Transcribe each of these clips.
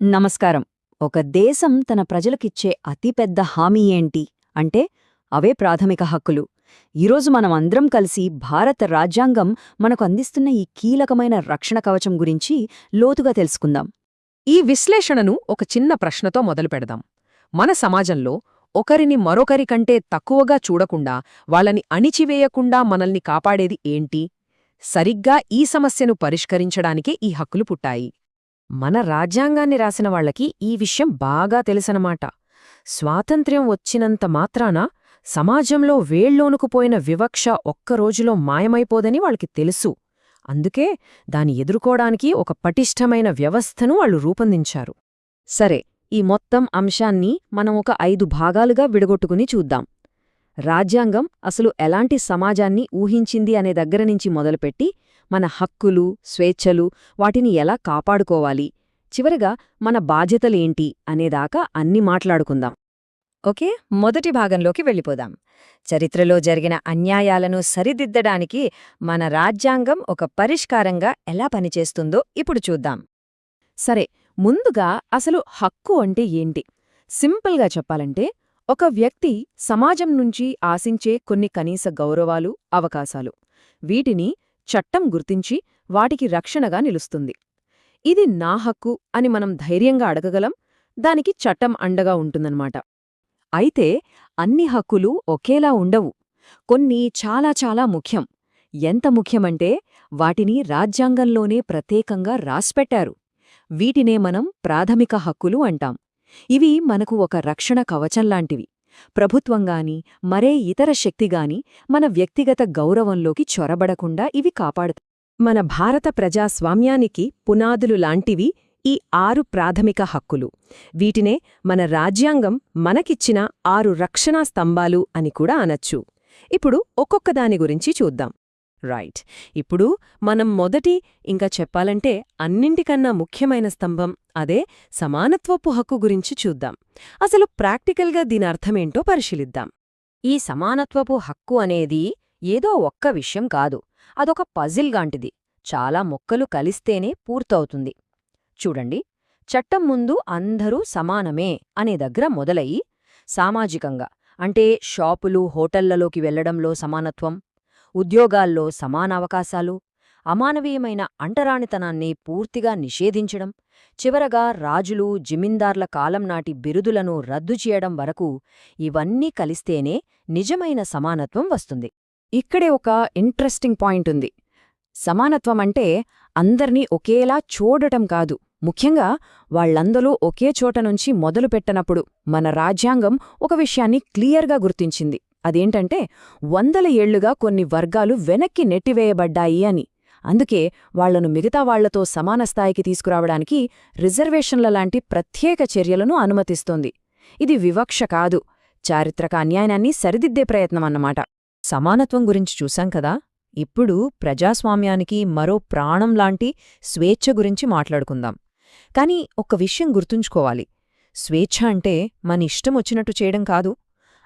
నమస్కారం. ఒక దేశం తన ప్రజలకిచ్చే అతిపెద్ద హామీ ఏంటి? అంటే అవే ప్రాథమిక హక్కులు. ఈరోజు మనం అందరం కలిసి భారత రాజ్యాంగం మనకు అందిస్తున్న ఈ కీలకమైన రక్షణ కవచం గురించి లోతుగా తెలుసుకుందాం. ఈ విశ్లేషణను ఒక చిన్న ప్రశ్నతో మొదలుపెడదాం మన సమాజంలో ఒకరిని మరొకరి కంటే తక్కువగా చూడకుండా వాళ్ళని అణిచివేయకుండా మనల్ని కాపాడేది ఏంటి? సరిగ్గా ఈ సమస్యను పరిష్కరించడానికే ఈ హక్కులు పుట్టాయి. మన రాజ్యాంగాన్ని రాసిన వాళ్ళకి ఈ విషయం బాగా తెలుసనమాట స్వాతంత్ర్యం వచ్చినంత మాత్రాన సమాజంలో వేళ్ళోనుకుపోయిన వివక్ష ఒక్కరోజులో మాయమైపోదని వాళ్ళకి తెలుసు. అందుకే దాని ఎదుర్కోడానికి ఒక పటిష్టమైన వ్యవస్థను వాళ్ళు రూపొందించారు. సరే ఈ మొత్తం అంశాన్ని మనం ఒక ఐదు భాగాలుగా విడగొట్టుకుని చూద్దాం. రాజ్యాంగం అసలు ఎలాంటి సమాజాన్ని ఊహించింది అనే దగ్గర నుంచి మొదలుపెట్టి మన హక్కులు స్వేచ్ఛలు వాటిని ఎలా కాపాడుకోవాలి? చివరగా మన బాధ్యతలేంటి అనేదాకా అన్ని మాట్లాడుకుందాం. ఓకే? మొదటి భాగంలోకి వెళ్ళిపోదాం. చరిత్రలో జరిగిన అన్యాయాలను సరిదిద్దడానికి మన రాజ్యాంగం ఒక పరిష్కారంగా ఎలా పనిచేస్తుందో ఇప్పుడు చూద్దాం. సరే ముందుగా అసలు హక్కు అంటే ఏంటి? సింపుల్గా చెప్పాలంటే ఒక వ్యక్తి సమాజం నుంచి ఆశించే కొన్ని కనీస గౌరవాలు అవకాశాలు. వీటిని చట్టం గుర్తించి వాటికి రక్షణగా నిలుస్తుంది. ఇది నా హక్కు అని మనం ధైర్యంగా అడగగలం దానికి చట్టం అండగా ఉంటుందన్నమాట. అయితే అన్ని హక్కులు ఒకేలా ఉండవు. కొన్ని చాలా చాలా ముఖ్యం. ఎంత ముఖ్యమంటే వాటిని రాజ్యాంగంలోనే ప్రత్యేకంగా రాసిపెట్టారు. వీటినే మనం ప్రాథమిక హక్కులు అంటాం. ఇవి మనకు ఒక రక్షణ కవచంలాంటివి ప్రభుత్వంగాని మరే ఇతర శక్తిగాని మన వ్యక్తిగత గౌరవంలోకి చొరబడకుండా ఇవి కాపాడుతాయి మన భారత ప్రజాస్వామ్యానికి పునాదులు లాంటివి ఈ ఆరు ప్రాథమిక హక్కులు. వీటినే మన రాజ్యాంగం మనకిచ్చిన ఆరు రక్షణా స్తంభాలు అని కూడా అనొచ్చు. ఇప్పుడు ఒక్కొక్కదాని గురించి చూద్దాం. రైట్ ఇప్పుడు మనం మొదటి ఇంకా చెప్పాలంటే అన్నింటికన్నా ముఖ్యమైన స్తంభం అదే సమానత్వపు హక్కు గురించి చూద్దాం. అసలు ప్రాక్టికల్గా దీని అర్థమేంటో పరిశీలిద్దాం. ఈ సమానత్వపు హక్కు అనేది ఏదో ఒక్క విషయం కాదు. అదొక పజిల్గాంటిది చాలా మొక్కలు కలిస్తేనే పూర్తవుతుంది. చూడండి. చట్టం ముందు అందరూ సమానమే అనే దగ్గర మొదలయ్యి సామాజికంగా అంటే షాపులు హోటళ్ళలోకి వెళ్ళడంలో సమానత్వం ఉద్యోగాల్లో సమాన అవకాశాలు అమానవీయమైన అంటరానితనాన్ని పూర్తిగా నిషేధించడం చివరగా రాజులు జిమిందార్ల కాలం నాటి బిరుదులను రద్దు చేయడం వరకు ఇవన్నీ కలిస్తేనే నిజమైన సమానత్వం వస్తుంది. ఇక్కడే ఒక ఇంట్రెస్టింగ్ పాయింట్ ఉంది. సమానత్వం అంటే అందర్నీ ఒకేలా చూడటం కాదు. ముఖ్యంగా వాళ్ళందరూ ఒకే చోట నుంచి మొదలుపెట్టనప్పుడు మన రాజ్యాంగం ఒక విషయాన్ని క్లియర్గా గుర్తించింది. అదేంటంటే వందల ఏళ్ళుగా కొన్ని వర్గాలు వెనక్కి నెట్టివేయబడ్డాయి అని. అందుకే వాళ్ళను మిగతా వాళ్ళతో సమాన స్థాయికి తీసుకురావడానికి రిజర్వేషన్ల లాంటి ప్రత్యేక చర్యలను అనుమతిస్తోంది. ఇది వివక్ష కాదు. చారిత్రక అన్యాయాన్ని సరిదిద్దే ప్రయత్నమన్నమాట సమానత్వం గురించి చూశాం కదా? ఇప్పుడు ప్రజాస్వామ్యానికి మరో ప్రాణం లాంటి స్వేచ్ఛ గురించి మాట్లాడుకుందాం. కాని ఒక్క విషయం గుర్తుంచుకోవాలి. స్వేచ్ఛ అంటే మన ఇష్టం వచ్చినట్టు చేయడం కాదు.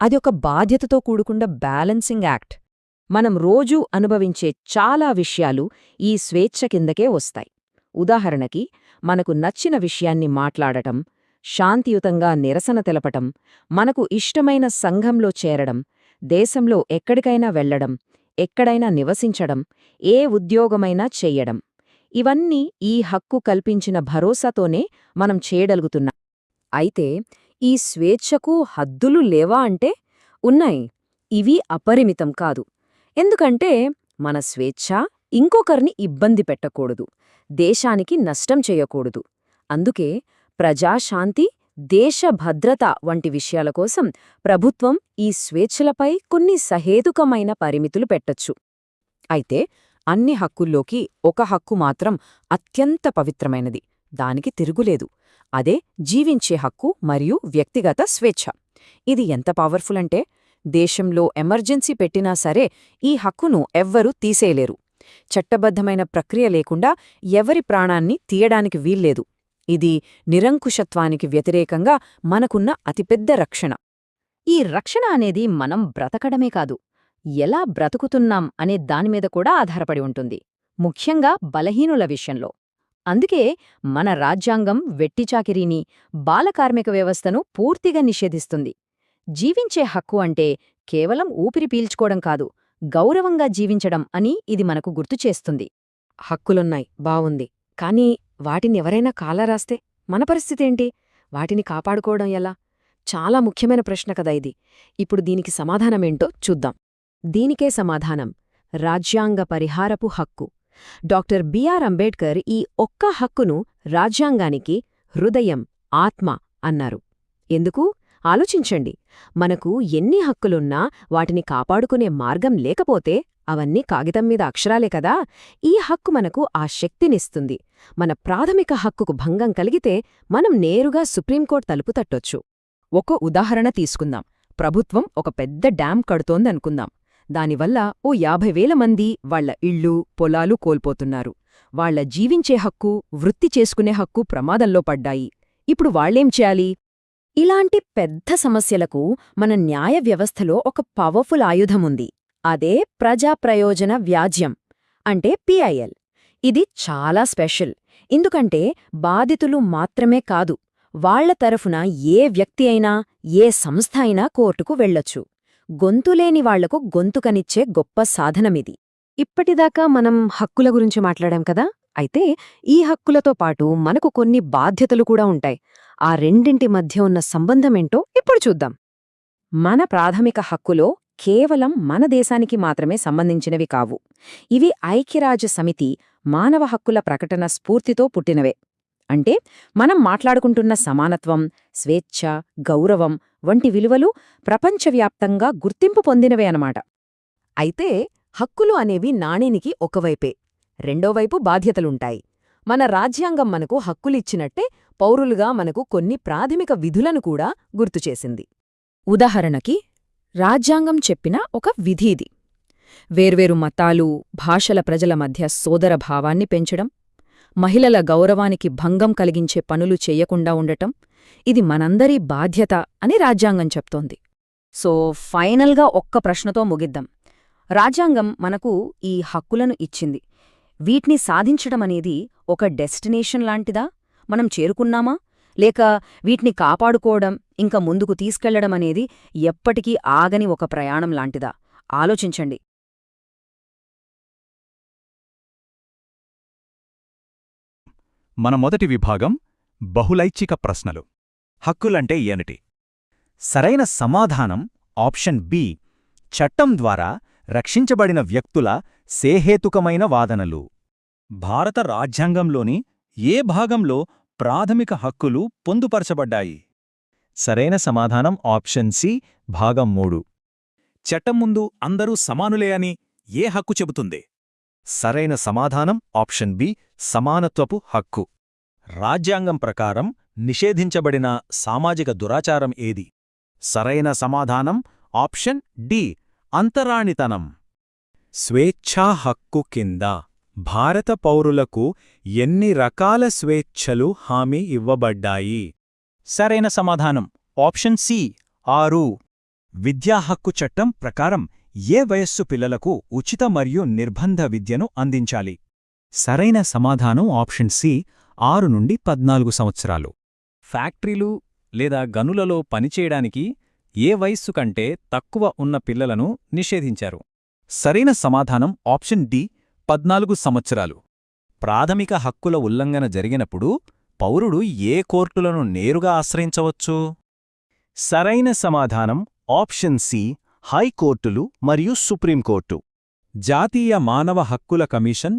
అది ఒక బాధ్యతతో కూడుకున్న బ్యాలెన్సింగ్ యాక్ట్. మనం రోజూ అనుభవించే చాలా విషయాలు ఈ స్వేచ్ఛ కిందకే వస్తాయి. ఉదాహరణకి మనకు నచ్చిన విషయాన్ని మాట్లాడటం శాంతియుతంగా నిరసన తెలపటం మనకు ఇష్టమైన సంఘంలో చేరడం దేశంలో ఎక్కడికైనా వెళ్ళడం ఎక్కడైనా నివసించడం ఏ ఉద్యోగమైనా చెయ్యడం. ఇవన్నీ ఈ హక్కు కల్పించిన భరోసాతోనే మనం చేయగలుగుతున్నాం. అయితే ఈ స్వేచ్ఛకు హద్దులు లేవా అంటే ఉన్నాయి. ఇవి అపరిమితం కాదు. ఎందుకంటే మన స్వేచ్ఛ ఇంకొకరిని ఇబ్బంది పెట్టకూడదు. దేశానికి నష్టం చేయకూడదు. అందుకే ప్రజాశాంతి దేశ భద్రత వంటి విషయాల కోసం ప్రభుత్వం ఈ స్వేచ్ఛలపై కొన్ని సహేతుకమైన పరిమితులు పెట్టొచ్చు. అయితే అన్ని హక్కుల్లోకి ఒక హక్కు మాత్రం అత్యంత పవిత్రమైనది. దానికి తిరుగులేదు. అదే జీవించే హక్కు మరియు వ్యక్తిగత స్వేచ్ఛ. ఇది ఎంత పవర్ఫుల్ అంటే దేశంలో ఎమర్జెన్సీ పెట్టినా సరే ఈ హక్కును ఎవ్వరూ తీసేయలేరు. చట్టబద్ధమైన ప్రక్రియ లేకుండా ఎవరి ప్రాణాన్ని తీయడానికి వీల్లేదు. ఇది నిరంకుశత్వానికి వ్యతిరేకంగా మనకున్న అతిపెద్ద రక్షణ. ఈ రక్షణ అనేది మనం బ్రతకడమే కాదు ఎలా బ్రతుకుతున్నాం అనే దానిమీద కూడా ఆధారపడి ఉంటుంది. ముఖ్యంగా బలహీనుల విషయంలో. అందుకే మన రాజ్యాంగం వెట్టిచాకిరీని బాలకార్మిక వ్యవస్థను పూర్తిగా నిషేధిస్తుంది. జీవించే హక్కు అంటే కేవలం ఊపిరి పీల్చుకోవడం కాదు గౌరవంగా జీవించడం అని ఇది మనకు గుర్తుచేస్తుంది హక్కులున్నాయి బావుంది. కానీ వాటిని ఎవరైనా కాలరాస్తే మన పరిస్థితేంటి వాటిని కాపాడుకోవడం ఎలా? చాలా ముఖ్యమైన ప్రశ్న కదా ఇది. ఇప్పుడు దీనికి సమాధానమేంటో చూద్దాం. దీనికే సమాధానం రాజ్యాంగ పరిహారపు హక్కు. డాక్టర్ బిఆర్ అంబేడ్కర్ ఈ ఒక్క హక్కును రాజ్యాంగానికి హృదయం ఆత్మ అన్నారు. ఎందుకు? ఆలోచించండి. మనకు ఎన్ని హక్కులున్నా వాటిని కాపాడుకునే మార్గం లేకపోతే అవన్నీ కాగితం మీద అక్షరాలే కదా. ఈ హక్కు మనకు ఆ శక్తినిస్తుంది. మన ప్రాథమిక హక్కుకు భంగం కలిగితే మనం నేరుగా సుప్రీంకోర్టు తలుపు తట్టొచ్చు. ఒక ఉదాహరణ తీసుకుందాం. ప్రభుత్వం ఒక పెద్ద డ్యాం కడుతోందనుకుందాం. దానివల్ల ఓ యాభై వేల మంది వాళ్ళ ఇళ్ళు పొలాలు కోల్పోతున్నారు. వాళ్ళ జీవించే హక్కు వృత్తి చేసుకునే హక్కు ప్రమాదంలో పడ్డాయి. ఇప్పుడు వాళ్ళేం చేయాలి? ఇలాంటి పెద్ద సమస్యలకు మన న్యాయ వ్యవస్థలో ఒక పవర్ఫుల్ ఆయుధముంది అదే ప్రజాప్రయోజన వ్యాజ్యం అంటే పిఐఎల్ ఇది చాలా స్పెషల్. ఎందుకంటే బాధితులు మాత్రమే కాదు వాళ్ళ తరఫున ఏ వ్యక్తి అయినా ఏ సంస్థ అయినా కోర్టుకు వెళ్ళొచ్చు గొంతులేని వాళ్ళకు గొంతుకనిచ్చే గొప్ప సాధనమిది. ఇప్పటిదాకా మనం హక్కుల గురించి మాట్లాడాం కదా? అయితే ఈ హక్కులతో పాటు మనకు కొన్ని బాధ్యతలు కూడా ఉంటాయి. ఆ రెండింటి మధ్య ఉన్న సంబంధమేంటో ఇప్పుడు చూద్దాం. మన ప్రాథమిక హక్కులో కేవలం మన దేశానికి మాత్రమే సంబంధించినవి కావు. ఇవి ఐక్యరాజ్య సమితి మానవ హక్కుల ప్రకటన స్ఫూర్తితో పుట్టినవే. అంటే మనం మాట్లాడుకుంటున్న సమానత్వం స్వేచ్ఛ గౌరవం వంటి విలువలు ప్రపంచవ్యాప్తంగా గుర్తింపు పొందినవే అనమాట అయితే హక్కులు అనేవి నాణేనికి ఒకవైపే రెండోవైపు బాధ్యతలుంటాయి. మన రాజ్యాంగం మనకు హక్కులిచ్చినట్టే పౌరులుగా మనకు కొన్ని ప్రాథమిక విధులను కూడా గుర్తుచేసింది ఉదాహరణకి రాజ్యాంగం చెప్పిన ఒక విధి ఇది. వేర్వేరు మతాలు భాషల ప్రజల మధ్య సోదర భావాన్ని పెంచడం మహిళల గౌరవానికి భంగం కలిగించే పనులు చెయ్యకుండా ఉండటం ఇది మనందరి బాధ్యత అని రాజ్యాంగం చెప్తోంది. సో ఫైనల్గా ఒక్క ప్రశ్నతో ముగిద్దాం. రాజ్యాంగం మనకు ఈ హక్కులను ఇచ్చింది. వీటిని సాధించడమనేది ఒక డెస్టినేషన్ లాంటిదా? మనం చేరుకున్నామా? లేక వీటిని కాపాడుకోవడం ఇంకా ముందుకు తీసుకెళ్ళడమనేది ఎప్పటికీ ఆగని ఒక ప్రయాణం లాంటిదా? ఆలోచించండి. మన మొదటి విభాగం బహులైచ్ఛిక ప్రశ్నలు. హక్కులంటే ఏమిటి? సరైన సమాధానం ఆప్షన్ బి చట్టం ద్వారా రక్షించబడిన వ్యక్తుల సేహేతుకమైన వాదనలు. భారత రాజ్యాంగంలోని ఏ భాగంలో ప్రాథమిక హక్కులు పొందుపరచబడ్డాయి? సరైన సమాధానం ఆప్షన్ సి భాగం మూడు. చట్టం ముందు అందరూ సమానులే అని ఏ హక్కు చెబుతుంది? సరైన సమాధానం ఆప్షన్ బి సమానత్వపు హక్కు. రాజ్యాంగం ప్రకారం నిషేధించబడిన సామాజిక దురాచారం ఏది? సరైన సమాధానం ఆప్షన్ డి అంతరాణితనం స్వేచ్ఛా హక్కు కింద భారత పౌరులకు ఎన్ని రకాల స్వేచ్ఛలు హామీ ఇవ్వబడ్డాయి? సరైన సమాధానం ఆప్షన్ సి ఆరు. విద్యా హక్కు చట్టం ప్రకారం ఏ వయస్సు పిల్లలకు ఉచిత మరియు నిర్బంధ విద్యను అందించాలి? సరైన సమాధానం ఆప్షన్ సి ఆరు నుండి పద్నాలుగు సంవత్సరాలు. ఫ్యాక్టరీలు లేదా గనులలో పనిచేయడానికి ఏ వయస్సు కంటే తక్కువ ఉన్న పిల్లలను నిషేధించారు. సరైన సమాధానం ఆప్షన్ డి పద్నాలుగు సంవత్సరాలు. ప్రాథమిక హక్కుల ఉల్లంఘన జరిగినప్పుడు పౌరుడు ఏ కోర్టులను నేరుగా ఆశ్రయించవచ్చు? సరైన సమాధానం ఆప్షన్ సి హైకోర్టులు మరియు సుప్రీంకోర్టు. జాతీయ మానవ హక్కుల కమిషన్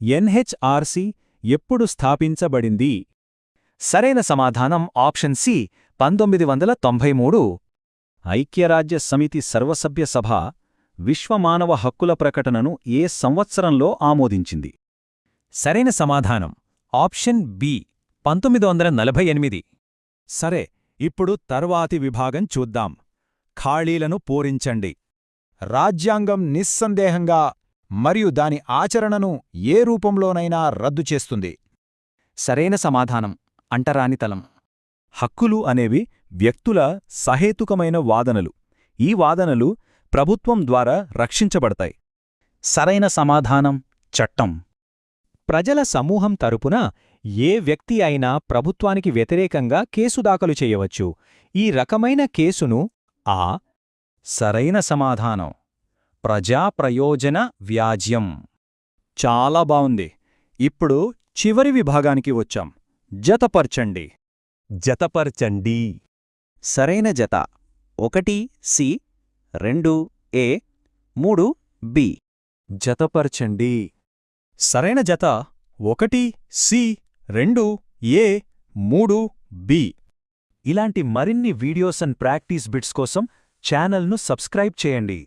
ఎన్హెచ్ఆర్సి ఎప్పుడు స్థాపించబడింది? సరైన సమాధానం ఆప్షన్ సి పంతొమ్మిది వందల తొంభై మూడు ఐక్యరాజ్య సమితి సర్వసభ్య సభ విశ్వమానవ హక్కుల ప్రకటనను ఏ సంవత్సరంలో ఆమోదించింది? సరైన సమాధానం ఆప్షన్ బి పంతొమ్మిది వందల నలభై ఎనిమిది. సరే ఇప్పుడు తర్వాతి విభాగం చూద్దాం. ఖాళీలను పూరించండి. రాజ్యాంగం నిస్సందేహంగా మరియు దాని ఆచరణను ఏ రూపంలోనైనా రద్దు చేస్తుంది. సరైన సమాధానం అంటరానితలం హక్కులు అనేవి వ్యక్తుల సహేతుకమైన వాదనలు. ఈ వాదనలు ప్రభుత్వం ద్వారా రక్షించబడతాయి. సరైన సమాధానం చట్టం. ప్రజల సమూహం తరపున ఏ వ్యక్తి అయినా ప్రభుత్వానికి వ్యతిరేకంగా కేసు దాఖలు చేయవచ్చు. ఈ రకమైన కేసును ఆ సరైన సమాధానం. ప్రజాప్రయోజన వ్యాజ్యం. చాలా బావుంది. ఇప్పుడు చివరి విభాగానికి వచ్చాం. జతపర్చండి జతపర్చండి సరైన జత. ఒకటి సి రెండు ఏ మూడు బి. జతపర్చండి సరైన జత. ఒకటి సి రెండు ఏ మూడు బి. ఇలాంటి మరిన్ని వీడియోస్ అండ్ ప్రాక్టీస్ బిట్స్ కోసం ఛానల్ను సబ్స్క్రైబ్ చేయండి.